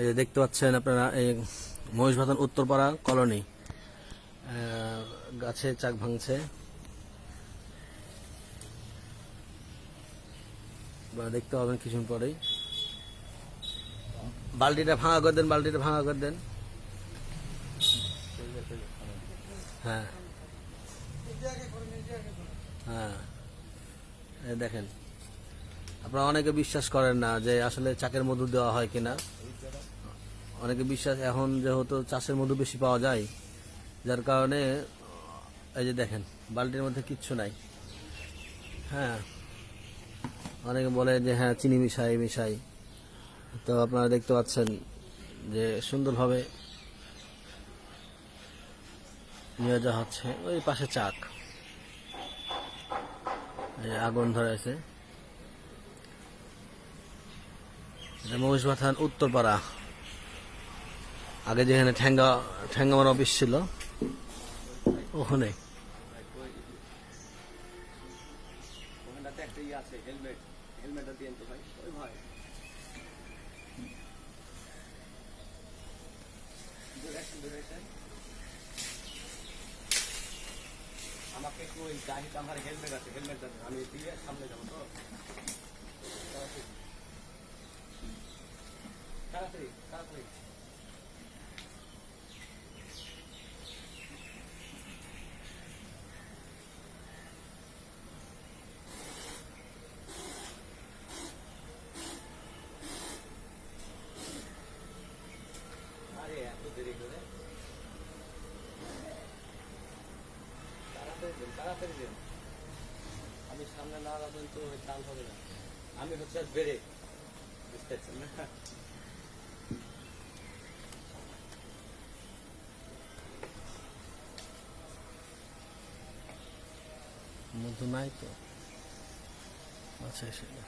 এই দেখতে পাচ্ছেন আপনারা, এই মহিষবাদন উত্তরপাড়া কলোনি। গাছে চাক ভাঙছে। দেখতে পাবেন কিছুদিন পরেই। বালতিটা ভাঙা করে দেন, বালতিটা ভাঙা করে দেন। হ্যাঁ। হ্যাঁ। দেখেন। আপনারা অনেকে বিশ্বাস করেন না যে আসলে চাকের মধু দেওয়া হয় কিনা। অনেকে বিশ্বাস এখন যেহেতু চাষের মধু বেশি পাওয়া যায়, যার কারণে এই যে দেখেন, বালতির মধ্যে কিচ্ছু নাই। হ্যাঁ অনেকে বলে যে হ্যাঁ চিনি মিশাই মিশাই। তো আপনারা দেখতে পাচ্ছেন যে সুন্দরভাবে নিয়ে যাওয়া হচ্ছে ওই পাশে চাক। আগুন ধরে আছে এটা মহিষবাথান উত্তরপাড়া। আগে যেখানে ঠ্যাঙ্গা ঠ্যাঙ্গামার অফিস ছিল, ওখানে। আছে আমাকে একটু ওই গাড়িতে আমার হেলমেট আছে হেলমেট দেন আমি দিয়ে সামনে যাব তো। তাড়াতাড়ি তাড়াতাড়ি। তাড়াতাড়ি দেন আমি সামনে না রাখবেন তো চাল হবে না। আমি হচ্ছে বেড়ে। বুঝতে পারছেন না? মধু নাই তো? আচ্ছা সেটা